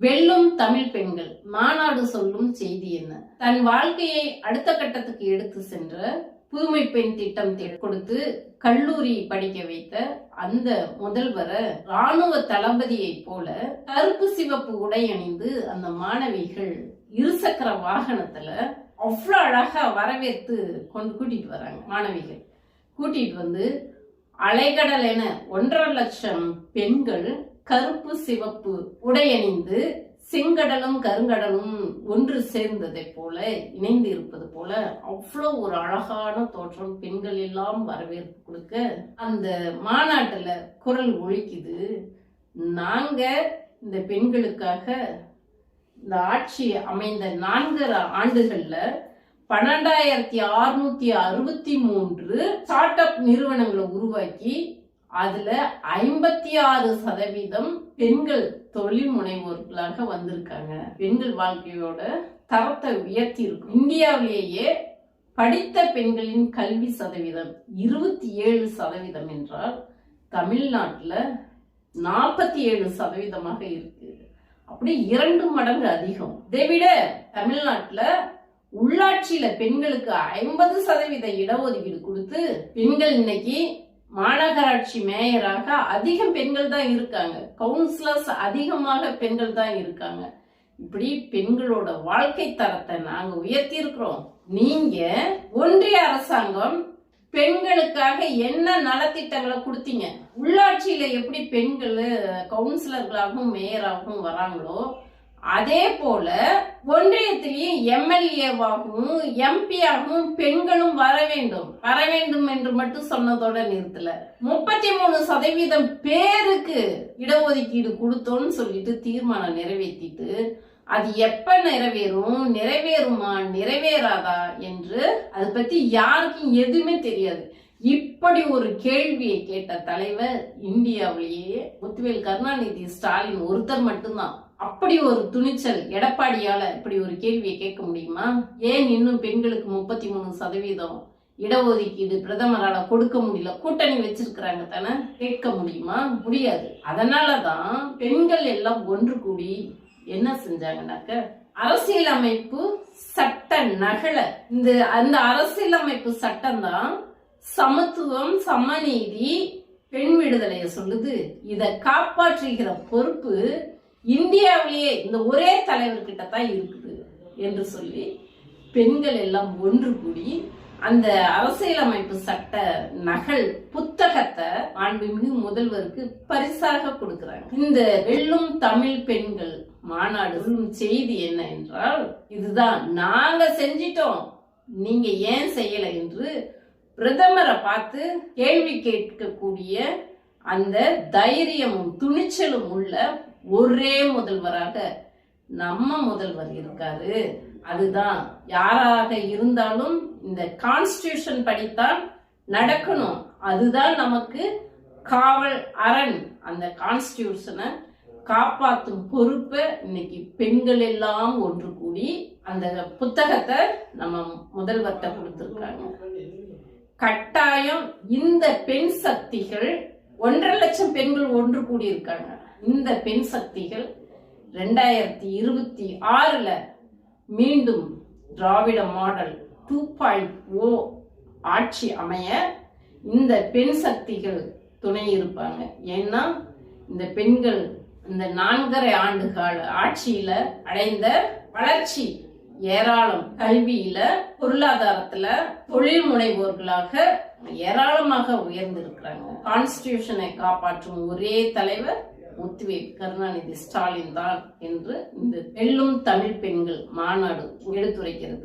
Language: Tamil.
வெல்லும் தமிழ் பெண்கள் மாநாடு சொல்லும் செய்தி என்ன? தன் வாழ்க்கையை அடுத்த கட்டத்துக்கு எடுத்து சென்ற புதுமை பெண் திட்டம் கொடுத்து கல்லூரி படிக்க வைத்த அந்த முதல்வரை ராணுவ தளபதியை போல கருப்பு சிவப்பு உடை அணிந்து அந்த மாணவிகள் இருசக்கர வாகனத்துல அவ்வளோ அழகா வரவேற்று கொண்டு கூட்டிட்டு வராங்க மாணவிகள். கூட்டிட்டு வந்து அலைகடல் என ஒன்றரை லட்சம் பெண்கள் கருப்பு சிவப்பு உடையணிந்து செங்கடலும் கருங்கடலும் ஒன்று சேர்ந்ததை போல இணைந்து இருப்பது போல அவ்வளோ ஒரு அழகான தோற்றம் பெண்கள் எல்லாம் வரவேற்பு கொடுக்க அந்த மாநாட்டில் குரல் ஒழிக்குது. நாங்க இந்த பெண்களுக்காக இந்த ஆட்சி அமைந்த நான்கரை ஆண்டுகள்ல பன்னெண்டாயிரத்தி அறுநூத்தி அறுபத்தி மூன்று ஸ்டார்ட் அப் நிறுவனங்களை உருவாக்கி அதுல ஐம்பத்தி ஆறு சதவீதம் பெண்கள் தொழில் முனைவோர்களாக வந்திருக்காங்க. பெண்கள் வாழ்க்கையோட தரத்தை உயர்த்தி இருக்கும் இந்தியாவிலேயே படித்த பெண்களின் கல்வி சதவீதம் இருபத்தி ஏழு சதவீதம் என்றால் தமிழ்நாட்டில் நாற்பத்தி ஏழு சதவீதமாக இருக்கு. அப்படி இரண்டு மடங்கு அதிகம். இதை விட தமிழ்நாட்டுல உள்ளாட்சியில பெண்களுக்கு ஐம்பது சதவீத இடஒதுக்கீடு கொடுத்து பெண்கள் இன்னைக்கு மாநகராட்சி மேயராக அதிகம் பெண்கள் தான் இருக்காங்க. கவுன்சிலர்ஸ் அதிகமாக பெண்கள் தான் இருக்காங்க. இப்படி பெண்களோட வாழ்க்கை தரத்தை நாங்க உயர்த்தி இருக்கிறோம் நீங்க ஒன்றிய அரசாங்கம் பெண்களுக்காக என்ன நலத்திட்டங்களை கொடுத்தீங்க? உள்ளாட்சியில எப்படி பெண்கள் கவுன்சிலர்களாகவும் மேயராகவும் வராங்களோ அதே போல ஒன்றியத்திலேயும் எம்எல்ஏவாகவும் எம்பியாகவும் பெண்களும் வர வேண்டும். வர வேண்டும் என்று மட்டும் சொன்னதோட நிறுத்தல. முப்பத்தி மூணு சதவீதம் பேருக்கு இடஒதுக்கீடு கொடுத்தோன்னு சொல்லிட்டு தீர்மானம் நிறைவேற்றிட்டு அது எப்ப நிறைவேறும் நிறைவேறுமா நிறைவேறாதா என்று அதை பத்தி யாருக்கும் எதுவுமே தெரியாது. இப்படி ஒரு கேள்வியை கேட்ட தலைவர் இந்தியாவிலேயே முத்துவேல் கருணாநிதி ஸ்டாலின் ஒருத்தர் மட்டும்தான். அப்படி ஒரு துணிச்சல் எடப்பாடியால இப்படி ஒரு கேள்வியை கேட்க முடியுமா? ஏன் இன்னும் பெண்களுக்கு முப்பத்தி மூணு சதவீதம் இடஒதுக்கீடு பிரதமரால கொடுக்க முடியல? கூட்டணி வச்சிருக்கிறாங்க தானே கேட்க முடியுமா? முடியாது. அதனாலதான் பெண்கள் எல்லாம் ஒன்று கூடி என்ன செஞ்சாங்கன்னாக்க அரசியலமைப்பு சட்ட நகலை. இந்த அந்த அரசியலமைப்பு சட்டம் தான் சமத்துவம் சமநீதி பெண் விடுதலையை சொல்லுது. இதை காப்பாற்றுகிற பொறுப்பு இந்தியாவிலேயே இந்த ஒரே தலைவர்கிட்ட தான் இருக்குது என்று சொல்லி பெண்கள் எல்லாம் ஒன்று கூடி அந்த அரசியலமைப்பு சட்ட நகல் புத்தகத்தை ஆண்புமிகு முதல்வருக்கு பரிசாக கொடுக்கிறாங்க. இந்த வெல்லும் தமிழ் பெண்கள் மாநாடு செய்தி என்ன என்றால் இதுதான் நாங்க செஞ்சிட்டோம். நீங்க ஏன் செய்யல என்று பிரதமரை பார்த்து கேள்வி கேட்கக்கூடிய அந்த தைரியமும் துணிச்சலும் உள்ள ஒரே முதல்வராக நம்ம முதல்வர் இருக்காரு. அதுதான் யாராக இருந்தாலும் இந்த கான்ஸ்டியூஷன் படித்தான் நடக்கணும். அதுதான் நமக்கு காவல் அரண். அந்த கான்ஸ்டியூஷனை காப்பாற்றும் பொறுப்பை இன்னைக்கு பெண்கள் எல்லாம் ஒன்று கூடி அந்த புத்தகத்தை நம்ம முதல்வர்கிட்ட கொடுத்துருக்காங்க. கட்டாயம் இந்த பெண் சக்திகள் ஒன்றரை லட்சம் பெண்கள் ஒன்று கூடி இருக்காங்க இந்த பெண் சக்திகள் ரெண்டாயிரத்தி இருபத்தி ஆறுல மீண்டும் Dravida model two point O ஆட்சி அமைய இந்த பெண் சக்திகள் துணை இருப்பாங்க. ஏன்னா இந்த பெண்கள் இந்த நான்கரை ஆண்டு கால ஆட்சியில அடைந்த வளர்ச்சி ஏராளம் கல்வியில பொருளாதாரத்துல தொழில் முனைவோர்களாக ஏராளமாக உயர்ந்திருக்கிறாங்க. கான்ஸ்டியூஷனை காப்பாற்றும் ஒரே தலைவர் முத்துவே கருணாநிதி ஸ்டாலின் தான் என்று இந்த வெல்லும் தமிழ் பெண்கள் மாநாடு எடுத்துரைக்கிறது.